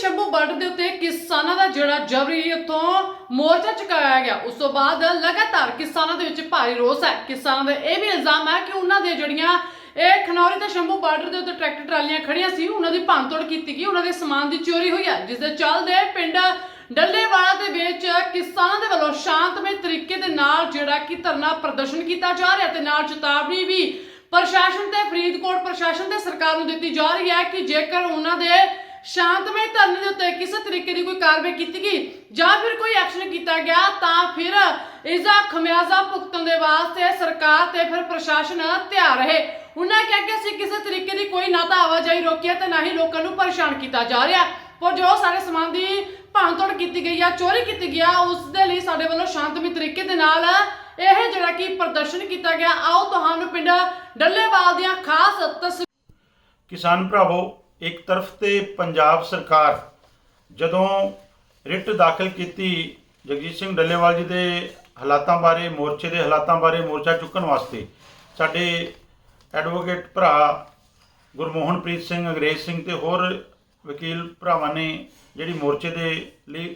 Shambhu border ਦੇ ਉੱਤੇ ਕਿਸਾਨਾਂ ਦਾ ਜਿਹੜਾ ਜਬਰੀ ਉੱਥੋਂ ਮੋਰਚਾ ਚੁਕਾਇਆ ਗਿਆ। ਉਸ ਤੋਂ ਬਾਅਦ ਲਗਾਤਾਰ ਕਿਸਾਨਾਂ ਦੇ ਵਿੱਚ ਭਾਰੀ ਰੋਸ ਹੈ। ਕਿਸਾਨਾਂ ਦਾ ਇਹ ਵੀ ਇਲਜ਼ਾਮ ਹੈ ਕਿ ਉਹਨਾਂ ਦੀਆਂ ਜਿਹੜੀਆਂ ਇਹ ਖਨੌਰੀ ਤੇ ਸ਼ੰਭੂ ਬਾਰਡਰ ਦੇ ਉੱਤੇ ਟਰੈਕਟਰ ਟਰਾਲੀਆਂ ਖੜੀਆਂ ਸੀ, ਉਹਨਾਂ ਦੀ ਭੰਨਤੋੜ ਕੀਤੀ ਗਈ, ਉਹਨਾਂ ਦੇ ਸਮਾਨ ਦੀ ਚੋਰੀ ਹੋਈ ਹੈ। ਜਿਸ ਦੇ ਚੱਲਦੇ ਪਿੰਡ ਡੱਲੇਵਾਲਾ ਦੇ ਵਿੱਚ ਕਿਸਾਨਾਂ ਦੇ ਵੱਲੋਂ ਸ਼ਾਂਤਮਈ ਤਰੀਕੇ ਦੇ ਨਾਲ ਜਿਹੜਾ ਕਿ ਧਰਨਾ ਪ੍ਰਦਰਸ਼ਨ ਕੀਤਾ ਜਾ ਰਿਹਾ ਤੇ ਨਾਲ ਚੇਤਾਵਨੀ ਵੀ ਪ੍ਰਸ਼ਾਸਨ ਤੇ ਫਰੀਦਕੋਟ ਪ੍ਰਸ਼ਾਸਨ ਤੇ ਸਰਕਾਰ ਨੂੰ ਦਿੱਤੀ ਜਾ ਰਹੀ ਹੈ ਕਿ ਜੇਕਰ ਉਹਨਾਂ ਦੇ ਸ਼ਾਂਤਮਈ ਧਰਨੇ ਦੇ ਉੱਤੇ ਕਿਸੇ ਤਰੀਕੇ ਦੀ ਕੋਈ ਕਾਰਵਾਈ ਕੀਤੀ ਗਈ ਜਾਂ ਫਿਰ ਕੋਈ ਐਕਸ਼ਨ ਕੀਤਾ ਗਿਆ, ਤਾਂ ਫਿਰ ਇਸ ਦਾ ਖਮਿਆਜ਼ਾ ਭੁਗਤਣ ਦੇ ਵਾਸਤੇ ਸਰਕਾਰ ਤੇ ਫਿਰ ਪ੍ਰਸ਼ਾਸਨ ਤਿਆਰ ਰਹੇ। ਉਹਨਾਂ ਕਿਹਾ ਕਿ ਅਸੀਂ ਕਿਸੇ ਤਰੀਕੇ ਦੀ ਕੋਈ ਨਾ ਤਾਂ ਆਵਾਜਾਈ ਰੋਕੀ ਹੈ ਤੇ ਨਾ ਹੀ ਲੋਕਾਂ ਨੂੰ ਪਰੇਸ਼ਾਨ ਕੀਤਾ ਜਾ ਰਿਹਾ। ਪਰ ਜੋ ਸਾਰੇ ਸਮਾਨ ਦੀ ਭੰਨਤੋੜ ਕੀਤੀ ਗਈ ਆ ਚੋਰੀ ਕੀਤੀ ਗਿਆ, ਉਸ ਦੇ ਲਈ ਸਾਡੇ ਵੱਲੋਂ ਸ਼ਾਂਤਮਈ ਤਰੀਕੇ ਦੇ ਨਾਲ ਇਹ ਜਿਹੜਾ ਕਿ ਪ੍ਰਦਰਸ਼ਨ ਕੀਤਾ ਗਿਆ। ਆਓ, ਤੁਹਾਨੂੰ ਪਿੰਡ ਡੱਲੇਵਾਲ ਦੀਆਂ ਖਾਸ ਤਸਵੀਰਾਂ ਕਿਸਾਨ ਭਰਾਵੋ ਇੱਕ ਤਰਫ ਤੇ ਪੰਜਾਬ ਸਰਕਾਰ ਜਦੋਂ ਰਿਟ ਦਾਖਲ ਕੀਤੀ ਜਗਜੀਤ ਸਿੰਘ ਡੱਲੇਵਾਲ ਜੀ ਦੇ ਹਾਲਾਤਾਂ ਬਾਰੇ, ਮੋਰਚੇ ਦੇ ਹਾਲਾਤਾਂ ਬਾਰੇ ਮੋਰਚਾ ਚੁੱਕਣ ਵਾਸਤੇ, ਸਾਡੇ ਐਡਵੋਕੇਟ ਭਰਾ ਗੁਰਮੋਹਨਪ੍ਰੀਤ ਸਿੰਘ, ਅੰਗਰੇਜ਼ ਸਿੰਘ ਤੇ ਹੋਰ ਵਕੀਲ ਭਰਾਵਾਂ ਨੇ ਜਿਹੜੀ ਮੋਰਚੇ ਦੇ ਲਈ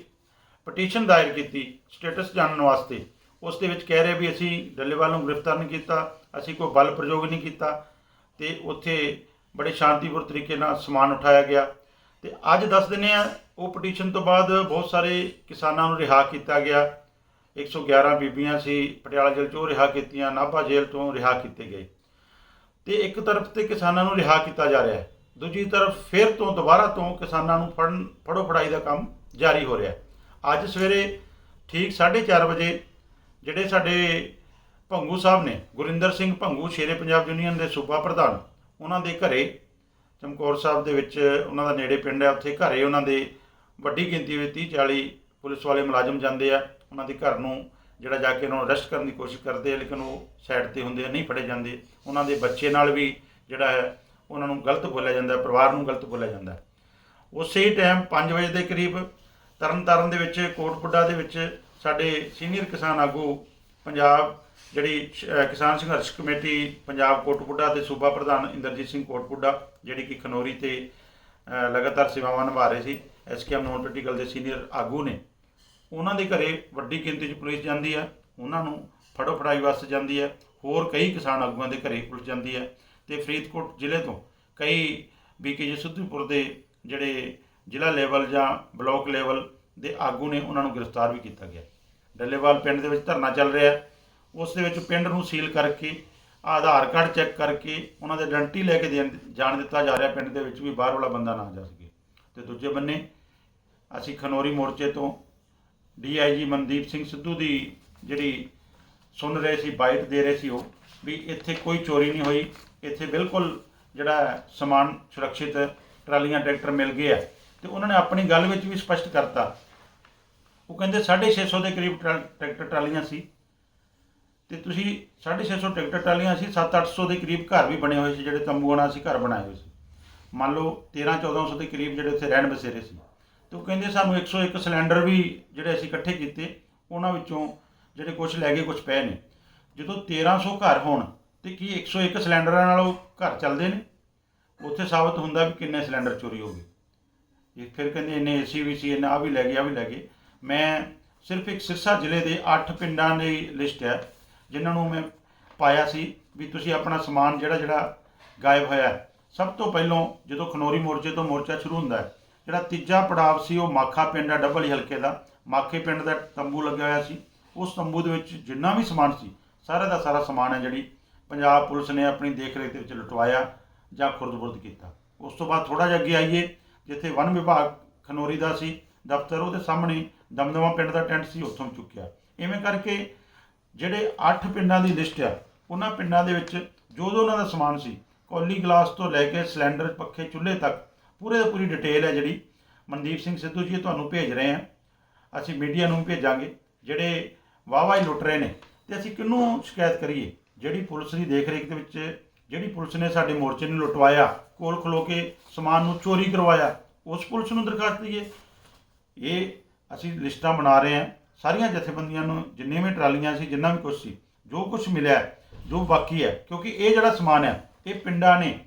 ਪਟੀਸ਼ਨ ਦਾਇਰ ਕੀਤੀ ਸਟੇਟਸ ਜਾਣਨ ਵਾਸਤੇ, ਉਸ ਦੇ ਵਿੱਚ ਕਹਿ ਰਹੇ ਵੀ ਅਸੀਂ ਡੱਲੇਵਾਲ ਨੂੰ ਗ੍ਰਿਫਤਾਰ ਨਹੀਂ ਕੀਤਾ, ਅਸੀਂ ਕੋਈ ਬਲ ਪ੍ਰਯੋਗ ਨਹੀਂ ਕੀਤਾ ਤੇ ਉੱਥੇ ਬੜੇ ਸ਼ਾਂਤੀਪੂਰ ਤਰੀਕੇ ਨਾਲ ਸਮਾਨ ਉਠਾਇਆ ਗਿਆ। ਤੇ ਅੱਜ ਦੱਸ ਦਿੰਦੇ ਆ ਉਹ ਪਟੀਸ਼ਨ ਤੋਂ ਬਾਅਦ ਬਹੁਤ ਸਾਰੇ ਕਿਸਾਨਾਂ ਨੂੰ ਰਿਹਾ ਕੀਤਾ ਗਿਆ। 111 ਬੀਬੀਆਂ ਸੀ, ਪਟਿਆਲਾ ਜੇਲ੍ਹ ਚੋਂ ਰਿਹਾ ਕੀਤੀਆਂ, ਨਾਭਾ ਜੇਲ੍ਹ ਤੋਂ ਰਿਹਾ ਕੀਤੇ ਗਏ। ਤੇ ਇੱਕ ਤਰਫ ਤੇ ਕਿਸਾਨਾਂ ਨੂੰ ਰਿਹਾ ਕੀਤਾ ਜਾ ਰਿਹਾ ਹੈ, ਦੂਜੀ ਤਰਫ ਫਿਰ ਤੋਂ, ਦੁਬਾਰਾ ਤੋਂ ਕਿਸਾਨਾਂ ਨੂੰ ਫੜਨ, ਫੜੋ ਫੜਾਈ ਦਾ ਕੰਮ ਜਾਰੀ ਹੋ ਰਿਹਾ ਹੈ। ਅੱਜ ਸਵੇਰੇ ਠੀਕ 4:30 ਵਜੇ ਜਿਹੜੇ ਸਾਡੇ ਭੰਗੂ ਸਾਹਿਬ ਨੇ, ਗੁਰਿੰਦਰ ਸਿੰਘ ਭੰਗੂ, ਸ਼ੇਰੇ ਪੰਜਾਬ ਯੂਨੀਅਨ ਦੇ ਸੂਬਾ ਪ੍ਰਧਾਨ ਉਹਨਾਂ ਦੇ ਘਰੇ, ਚਮਕੌਰ ਸਾਹਿਬ ਦੇ ਵਿੱਚ ਉਹਨਾਂ ਦਾ ਨੇੜੇ ਪਿੰਡ ਹੈ, ਉੱਥੇ ਘਰੇ ਉਹਨਾਂ ਦੇ ਵੱਡੀ ਗਿਣਤੀ ਵਿੱਚ 30 40 ਪੁਲਿਸ ਵਾਲੇ ਮੁਲਾਜ਼ਮ ਜਾਂਦੇ ਆ, ਉਹਨਾਂ ਦੇ ਘਰ ਨੂੰ ਜਿਹੜਾ ਜਾ ਕੇ ਉਹਨਾਂ ਨੂੰ ਅਰੈਸਟ ਕਰਨ ਦੀ ਕੋਸ਼ਿਸ਼ ਕਰਦੇ ਆ, ਲੇਕਿਨ ਉਹ ਸਾਈਡ ਤੇ ਹੁੰਦੇ ਆ, ਨਹੀਂ ਫੜੇ ਜਾਂਦੇ ਉਹਨਾਂ ਦੇ ਬੱਚੇ ਨਾਲ ਵੀ ਜਿਹੜਾ ਹੈ, ਉਹਨਾਂ ਨੂੰ ਗਲਤ ਬੋਲਿਆ ਜਾਂਦਾ, ਪਰਿਵਾਰ ਨੂੰ ਗਲਤ ਬੋਲਿਆ ਜਾਂਦਾ ਹੈ। ਉਸੇ ਟਾਈਮ 5 ਵਜੇ ਦੇ ਕਰੀਬ ਤਰਨਤਾਰਨ ਦੇ ਵਿੱਚ ਕੋਟਪੁੱਡਾ ਦੇ ਵਿੱਚ ਸਾਡੇ ਸੀਨੀਅਰ ਕਿਸਾਨ ਆਗੂ ਪੰਜਾਬ ਜਿਹੜੀ ਸ਼- ਕਿਸਾਨ ਸੰਘਰਸ਼ ਕਮੇਟੀ ਪੰਜਾਬ ਕੋਟਪੁੱਡਾ ਦੇ ਸੂਬਾ ਪ੍ਰਧਾਨ ਇੰਦਰਜੀਤ ਸਿੰਘ ਕੋਟਪੁੱਡਾ ਜਿਹੜੀ ਕਿ ਖਨੋਰੀ ਤੇ ਲਗਾਤਾਰ ਸੇਵਾਵਾਂ ਨਿਭਾ ਰਹੇ ਸੀ, ਐਸਕੇਐਮ ਨੋਨ ਪੋਲੀਟੀਕਲ ਦੇ ਸੀਨੀਅਰ ਆਗੂ ਨੇ, ਉਹਨਾਂ ਦੇ ਘਰੇ ਵੱਡੀ ਗਿਣਤੀ 'ਚ ਪੁਲਿਸ ਜਾਂਦੀ ਹੈ ਉਹਨਾਂ ਨੂੰ ਫੜੋ ਫੜਾਈ ਵਾਸਤੇ ਜਾਂਦੀ ਹੈ ਹੋਰ ਕਈ ਕਿਸਾਨ ਆਗੂਆਂ ਦੇ ਘਰੇ ਪੁਲਿਸ ਜਾਂਦੀ ਹੈ ਤੇ ਫਰੀਦਕੋਟ ਜ਼ਿਲ੍ਹੇ ਤੋਂ ਕਈ ਬੀਕੇਜੀ ਸਿੱਧੂਪੁਰ ਦੇ ਜਿਹੜੇ ਜ਼ਿਲ੍ਹਾ ਲੈਵਲ ਜਾਂ ਬਲਾਕ ਲੈਵਲ ਦੇ ਆਗੂ ਨੇ, ਉਹਨਾਂ ਨੂੰ ਗ੍ਰਿਫਤਾਰ ਵੀ ਕੀਤਾ ਗਿਆ। ਡੱਲੇਵਾਲ ਪਿੰਡ ਦੇ ਵਿੱਚ ਧਰਨਾ ਚੱਲ ਰਿਹਾ ਹੈ ਉਸ ਦੇ ਵਿੱਚ ਪਿੰਡ ਨੂੰ ਸੀਲ ਕਰਕੇ, ਆਧਾਰ ਕਾਰਡ ਚੈੱਕ ਕਰਕੇ ਉਹਨਾਂ ਦੇ ਆਇਡੈਂਟੀ ਲੈ ਕੇ ਦੇਣ- ਜਾਣ ਦਿੱਤਾ ਜਾ ਰਿਹਾ ਪਿੰਡ ਦੇ ਵਿੱਚ ਵੀ ਬਾਹਰ ਵਾਲਾ ਬੰਦਾ ਨਾ ਜਾ ਸਕੇ। ਤੇ ਦੂਜੇ ਬੰਨੇ, ਅਸੀਂ ਖਨੋਰੀ ਮੋਰਚੇ ਤੋਂ ਡੀਆਈਜੀ ਮਨਦੀਪ ਸਿੰਘ ਸਿੱਧੂ ਦੀ ਜਿਹੜੀ ਸੁਣ ਰਹੇ ਸੀ, ਬਾਈਟ ਦੇ ਰਹੇ ਸੀ ਉਹ, ਵੀ ਇੱਥੇ ਕੋਈ ਚੋਰੀ ਨਹੀਂ ਹੋਈ। ਇੱਥੇ ਬਿਲਕੁਲ ਜਿਹੜਾ ਸਮਾਨ ਸੁਰੱਖਿਅਤ ਟਰਾਲੀਆਂ, ਟਰੈਕਟਰ ਮਿਲ ਗਏ ਆ। ਤੇ ਉਹਨਾਂ ਨੇ ਆਪਣੀ ਗੱਲ ਵਿੱਚ ਵੀ ਸਪਸ਼ਟ ਕਰਤਾ। ਉਹ ਕਹਿੰਦੇ 650 ਦੇ ਕਰੀਬ ਟਰਾ- ਟਰੈਕਟਰ ਟਰਾਲੀਆਂ ਸੀ। ਤੇ ਤੁਸੀਂ 650 ਟਰੈਕਟਰ ਟਰਾਲੀਆਂ ਸੀ 7-800 ਦੇ ਕਰੀਬ ਘਰ ਵੀ ਬਣੇ ਹੋਏ ਸੀ, ਜਿਹੜੇ ਤੰਬੂਆਂ ਨਾਲ ਅਸੀਂ ਘਰ ਬਣਾਏ ਹੋਏ ਸੀ। ਮੰਨ ਲਓ 13-1400 ਦੇ ਕਰੀਬ ਜਿਹੜੇ ਉੱਥੇ ਰਹਿਣ ਬਸੇਰੇ ਸੀ। ਤੇ ਉਹ ਕਹਿੰਦੇ ਸਾਨੂੰ 101 ਸਿਲੰਡਰ ਵੀ ਜਿਹੜੇ ਅਸੀਂ ਇਕੱਠੇ ਕੀਤੇ, ਉਹਨਾਂ ਵਿੱਚੋਂ ਜਿਹੜੇ ਕੁਝ ਲੈ ਗਏ ਕੁਝ ਪਏ ਨੇ। ਜਦੋਂ 1300 ਘਰ ਹੋਣ, ਤੇ ਕੀ 101 ਸਿਲੰਡਰਾਂ ਨਾਲ ਉਹ ਘਰ ਚੱਲਦੇ ਨੇ? ਉੱਥੇ ਸਾਬਤ ਹੁੰਦਾ ਵੀ ਕਿੰਨੇ ਸਿਲੰਡਰ ਚੋਰੀ ਹੋ ਗਏ। ਇਹ ਫਿਰ ਕਹਿੰਦੇ ਇੰਨੇ ਏਸੀ ਵੀ ਸੀ ਇੰਨਾ ਆ ਵੀ ਲੈ ਗਏ ਆ ਵੀ ਲੈ ਗਏ। ਮੈਂ ਸਿਰਫ ਇੱਕ ਸਿਰਸਾ ਜ਼ਿਲ੍ਹੇ ਦੇ 8 ਪਿੰਡਾਂ ਦੀ ਲਿਸਟ ਹੈ। ਜਿਨ੍ਹਾਂ ਨੂੰ ਮੈਂ ਪਾਇਆ ਸੀ ਵੀ ਤੁਸੀਂ ਆਪਣਾ ਸਮਾਨ ਜਿਹੜਾ ਜਿਹੜਾ ਗਾਇਬ ਹੋਇਆ ਹੈ। ਸਭ ਤੋਂ ਪਹਿਲਾਂ ਜਦੋਂ ਖਨੋਰੀ ਮੋਰਚੇ ਤੋਂ ਮੋਰਚਾ ਸ਼ੁਰੂ ਹੁੰਦਾ ਹੈ, ਜਿਹੜਾ ਤੀਜਾ ਪੜਾਵ ਸੀ ਉਹ ਮਾਖਾ ਪਿੰਡ ਆ ਡੱਬਲ ਹਲਕੇ ਦਾ। ਮਾਖੇ ਪਿੰਡ ਦਾ ਤੰਬੂ ਲੱਗਿਆ ਹੋਇਆ ਸੀ। ਉਸ ਤੰਬੂ ਦੇ ਵਿੱਚ ਜਿੰਨਾ ਵੀ ਸਮਾਨ ਸੀ ਸਾਰਾ ਦਾ ਸਾਰਾ ਸਮਾਨ ਹੈ ਜਿਹੜੀ ਪੰਜਾਬ ਪੁਲਿਸ ਨੇ ਆਪਣੀ ਦੇਖ ਰੇਖ ਦੇ ਵਿੱਚ ਲੁਟਵਾਇਆ ਜਾਂ ਖੁਰਦ-ਬੁਰਦ ਕੀਤਾ। ਉਸ ਤੋਂ ਬਾਅਦ ਥੋੜਾ ਜਿਹਾ ਅੱਗੇ ਆਈਏ, ਜਿੱਥੇ ਵਨ ਵਿਭਾਗ ਖਨੋਰੀ ਦਾ ਸੀ, ਦਫ਼ਤਰ ਉਹਦੇ ਸਾਹਮਣੇ ਦਮਦਮਾ ਪਿੰਡ ਦਾ ਟੈਂਟ ਸੀ, ਉੱਥੋਂ ਚੁੱਕਿਆ। ਇਵੇਂ ਕਰਕੇ ਜਿਹੜੇ 8 ਪਿੰਡਾਂ ਦੀ ਲਿਸਟ ਆ, ਉਹਨਾਂ ਪਿੰਡਾਂ ਦੇ ਵਿੱਚ ਜੋ ਜੋ ਉਹਨਾਂ ਦਾ ਸਮਾਨ ਸੀ, ਕੌਲੀ ਗਲਾਸ ਤੋਂ ਲੈ ਕੇ ਸਿਲੰਡਰ, ਪੱਖੇ, ਚੁੱਲ੍ਹੇ ਤੱਕ, ਪੂਰੇ ਦੀ ਪੂਰੀ ਡਿਟੇਲ ਹੈ ਜਿਹੜੀ। ਮਨਦੀਪ ਸਿੰਘ ਸਿੱਧੂ ਜੀ ਤੁਹਾਨੂੰ ਭੇਜ ਰਹੇ ਆ ਅਸੀਂ ਮੀਡੀਆ ਨੂੰ ਭੇਜਾਂਗੇ, ਜਿਹੜੇ ਵਾਹ-ਵਾਹ ਹੀ ਲੁੱਟ ਰਹੇ ਨੇ। ਤੇ ਅਸੀਂ ਕਿਹਨੂੰ ਸ਼ਿਕਾਇਤ ਕਰੀਏ? ਜਿਹੜੀ ਪੁਲਿਸ ਦੀ ਦੇਖ-ਰੇਖ ਦੇ ਵਿੱਚ, ਜਿਹੜੀ ਪੁਲਿਸ ਨੇ ਸਾਡੇ ਮੋਰਚੇ ਨੂੰ ਲੁਟਵਾਇਆ, ਕੋਲ ਖਲੋ ਕੇ ਸਮਾਨ ਨੂੰ ਚੋਰੀ ਕਰਵਾਇਆ, ਉਸ ਪੁਲਿਸ ਨੂੰ ਦਰਖਾਸਤ ਦਈਏ। ਇਹ ਅਸੀਂ ਲਿਸਟਾਂ ਬਣਾ ਰਹੇ ਹਾਂ। ਸਾਰੀਆਂ ਜਥੇਬੰਦੀਆਂ ਨੂੰ ਜਿੰਨੇ ਵੀ ਟਰਾਲੀਆਂ ਸੀ, ਜਿੰਨਾ ਵੀ ਕੁਝ ਸੀ, ਜੋ ਕੁਝ ਮਿਲਿਆ, ਜੋ ਬਾਕੀ ਹੈ, ਕਿਉਂਕਿ ਇਹ ਜਿਹੜਾ ਸਮਾਨ ਹੈ, ਇਹ ਪਿੰਡਾਂ ਨੇ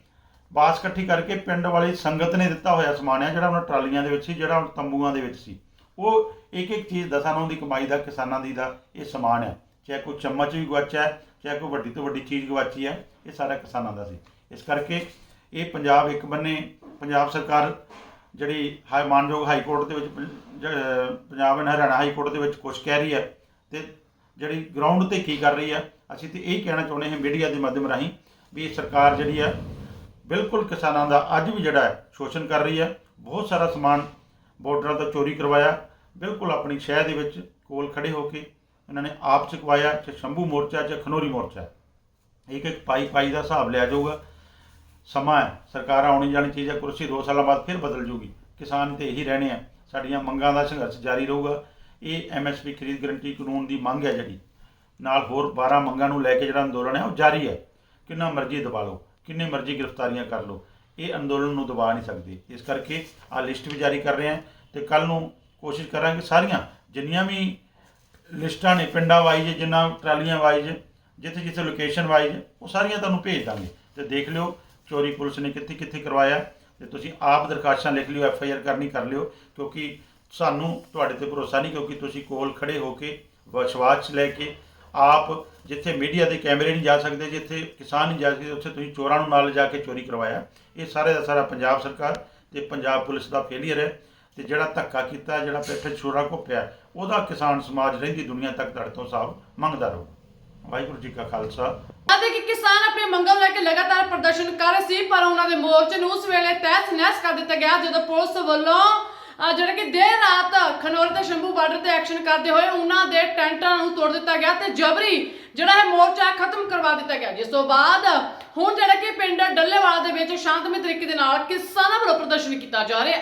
ਬਾਸ ਇਕੱਠੀ ਕਰਕੇ ਪਿੰਡ ਵਾਲੀ ਸੰਗਤ ਨੇ ਦਿੱਤਾ ਹੋਇਆ ਸਮਾਨ ਹੈ, ਜਿਹੜਾ ਉਹਨਾਂ ਟਰਾਲੀਆਂ ਦੇ ਵਿੱਚ ਸੀ, ਜਿਹੜਾ ਹੁਣ ਤੰਬੂਆਂ ਦੇ ਵਿੱਚ ਸੀ। ਉਹ ਇੱਕ ਇੱਕ ਚੀਜ਼ ਦਸਾਂ ਨੌਂ ਦੀ ਕਮਾਈ ਦਾ, ਕਿਸਾਨਾਂ ਦੀ ਦਾ, ਇਹ ਸਮਾਨ ਹੈ। ਚਾਹੇ ਕੋਈ ਚਮਚ ਵੀ ਗਵਾਚਿਆ ਚਾਹੇ ਕੋਈ ਵੱਡੀ ਤੋਂ ਵੱਡੀ ਚੀਜ਼ ਗਵਾਚੀ ਹੈ, ਇਹ ਸਾਰਾ ਕਿਸਾਨਾਂ ਦਾ ਸੀ। ਇਸ ਕਰਕੇ ਇਹ ਪੰਜਾਬ ਇੱਕ ਬੰਨੇ, ਪੰਜਾਬ ਸਰਕਾਰ ਜਿਹੜੀ ਹਾਈ ਮਾਨਯੋਗ ਹਾਈ ਕੋਰਟ ਦੇ ਵਿੱਚ ਪੰ- ਜ- Punjab and Haryana high court ਦੇ ਵਿੱਚ ਕੁਝ ਕਹਿ ਰਹੀ ਹੈ ਤੇ ਜਿਹੜੀ ਗਰਾਊਂਡ ਤੇ ਕੀ ਕਰ ਰਹੀ ਹੈ, ਅਸੀਂ ਤੇ ਇਹ ਕਹਿਣਾ ਚਾਹੁੰਦੇ ਹਾਂ ਮੀਡੀਆ ਦੇ ਮਾਧਿਅਮ ਰਾਹੀਂ ਵੀ ਇਹ ਸਰਕਾਰ ਜਿਹੜੀ ਹੈ, ਬਿਲਕੁਲ ਕਿਸਾਨਾਂ ਦਾ ਅੱਜ ਵੀ ਜਿਹੜਾ ਹੈ, ਸ਼ੋਸ਼ਣ ਕਰ ਰਹੀ ਹੈ। ਬਹੁਤ ਸਾਰਾ ਸਮਾਨ ਬਾਰਡਰਾਂ ਤੋਂ ਚੋਰੀ ਕਰਵਾਇਆ। ਬਿਲਕੁਲ ਆਪਣੀ ਸ਼ਹਿਰ ਦੇ ਵਿੱਚ ਕੋਲ ਖੜੇ ਹੋ ਕੇ ਇਹਨਾਂ ਨੇ ਆਪ ਚੁਕਵਾਇਆ, ਚਾਹੇ ਸ਼ੰਭੂ ਮੋਰਚਾ, ਚਾਹੇ ਖਨੋਰੀ ਮੋਰਚਾ। ਇੱਕ ਇੱਕ ਪਾਈ ਪਾਈ ਦਾ ਹਿਸਾਬ ਲਿਆ ਜਾਊਗਾ। ਸਮਾਂ ਹੈ। ਸਰਕਾਰ ਆਉਣੀ ਜਾਣੀ ਚੀਜ਼ ਹੈ, ਕੁਰਸੀ 2 ਸਾਲਾਂ ਬਾਅਦ ਫਿਰ ਬਦਲ ਜੂਗੀ। ਕਿਸਾਨ ਤੇ ਇਹੀ ਰਹਿਣੇ ਆ। ਸਾਡੀਆਂ ਮੰਗਾਂ ਦਾ ਸੰਘਰਸ਼ ਜਾਰੀ ਰਹੂਗਾ। ਇਹ ਐਮਐਸਪੀ ਖਰੀਦ ਗਰੰਟੀ ਕਾਨੂੰਨ ਦੀ ਮੰਗ ਹੈ ਜਿਹੜੀ। ਨਾਲ ਹੋਰ 12 ਮੰਗਾਂ ਨੂੰ ਲੈ ਕੇ ਜਿਹੜਾ ਅੰਦੋਲਨ ਹੈ, ਉਹ ਜਾਰੀ ਹੈ। ਕਿੰਨਾ ਮਰਜ਼ੀ ਦਬਾ ਲਓ, ਕਿੰਨੇ ਮਰਜ਼ੀ ਗ੍ਰਿਫਤਾਰੀਆਂ ਕਰ ਲਓ। ਇਹ ਅੰਦੋਲਨ ਨੂੰ ਦਬਾ ਨਹੀਂ ਸਕਦੇ। ਇਸ ਕਰਕੇ ਆ ਲਿਸਟ ਵੀ ਜਾਰੀ ਕਰ ਰਹੇ ਹਾਂ ਤੇ ਕੱਲ ਨੂੰ ਕੋਸ਼ਿਸ਼ ਕਰਾਂਗੇ ਸਾਰੀਆਂ, ਜਿੰਨੀਆਂ ਵੀ ਲਿਸਟਾਂ ਨੇ, ਪਿੰਡਾਂ ਵਾਈਜ਼ ਜਿੰਨਾ ਟਰਾਲੀਆਂ ਵਾਈਜ਼ ਜਿੱਥੇ ਜਿੱਥੇ ਲੋਕੇਸ਼ਨ ਵਾਈਜ਼ ਉਹ ਸਾਰੀਆਂ ਤੁਹਾਨੂੰ ਭੇਜ ਦਾਂਗੇ। ਤੇ ਦੇਖ ਲਿਓ ਚੋਰੀ ਪੁਲਿਸ ਨੇ ਕਿੱਥੇ ਕਿੱਥੇ ਕਰਵਾਇਆ ਤੇ ਤੁਸੀਂ ਆਪ ਦਰਖਾਸਤਾਂ ਲਿਖ ਲਿਓ ਐਫ ਆਈ ਆਰ ਕਰਨੀ ਕਰ ਲਿਓ, ਕਿਉਂਕਿ ਸਾਨੂੰ ਤੁਹਾਡੇ ਤੇ ਭਰੋਸਾ ਨਹੀਂ, ਕਿਉਂਕਿ ਤੁਸੀਂ ਕੋਲ ਖੜੇ ਹੋ ਕੇ ਵਿਸ਼ਵਾਸ 'ਚ ਲੈ ਕੇ ਆਪ ਜਿੱਥੇ ਮੀਡੀਆ ਦੇ ਕੈਮਰੇ ਨਹੀਂ ਜਾ ਸਕਦੇ, ਜਿੱਥੇ ਕਿਸਾਨ ਨਹੀਂ ਜਾ ਸਕਦੇ, ਉੱਥੇ ਤੁਸੀਂ ਚੋਰਾਂ ਨੂੰ ਨਾਲ ਜਾ ਕੇ ਚੋਰੀ ਕਰਵਾਇਆ। ਇਹ ਸਾਰੇ ਦਾ ਸਾਰਾ ਪੰਜਾਬ ਸਰਕਾਰ ਤੇ ਪੰਜਾਬ ਪੁਲਿਸ ਦਾ ਫੇਲੀਅਰ ਹੈ ਤੇ ਜਿਹੜਾ ਧੱਕਾ ਕੀਤਾ, ਜਿਹੜਾ ਪਿੱਠ ਛੋਰਾ ਘੁੱਪਿਆ, ਉਹਦਾ ਕਿਸਾਨ ਸਮਾਜ ਰਹਿੰਦੀ ਦੁਨੀਆ ਤੱਕ ਤੁਹਾਡੇ ਤੋਂ ਸਾਬ ਮੰਗਦਾ ਰਹੂ ਵਾਹਿਗੁਰੂ ਜੀ ਕਾ ਖਾਲਸਾ। ਅਤੇ ਕਿ ਕਿਸਾਨ ਆਪਣੇ ਮੰਗਾਂ ਨੂੰ ਲੈ ਕੇ ਲਗਾਤਾਰ ਪ੍ਰਦਰਸ਼ਨ ਕਰ ਰਹੇ ਸੀ ਪਰ ਉਹਨਾਂ ਦੇ ਮੋਰਚੇ ਨੂੰ ਉਸ ਵੇਲੇ ਤਹਿਸ ਨਹਿਸ ਕਰ ਦਿੱਤਾ ਗਿਆ ਜਦੋਂ ਪੁਲਿਸ ਵੱਲੋਂ ਅਹ, ਜਿਹੜਾ ਕਿ ਦੇਰ ਰਾਤ ਖਨੌਰ ਤੇ ਸ਼ੰਭੂ ਬਾਰਡਰ ਤੇ ਐਕਸ਼ਨ ਕਰਦੇ ਹੋਏ ਉਹਨਾਂ ਦੇ ਟੈਂਟਾਂ ਨੂੰ ਤੋੜ ਦਿੱਤਾ ਗਿਆ ਤੇ ਜਬਰੀ ਜਿਹੜਾ ਹੈ ਮੋਰਚਾ ਖਤਮ ਕਰਵਾ ਦਿੱਤਾ ਗਿਆ। ਜਿਸ ਤੋਂ ਬਾਅਦ ਹੁਣ ਜਿਹੜਾ ਕਿ ਪਿੰਡ ਡੱਲੇਵਾਲਾ ਦੇ ਵਿੱਚ ਸ਼ਾਂਤਮਈ ਤਰੀਕੇ ਦੇ ਨਾਲ ਕਿਸਾਨਾਂ ਵੱਲੋਂ ਪ੍ਰਦਰਸ਼ਨ ਕੀਤਾ ਜਾ ਰਿਹਾ ਹੈ।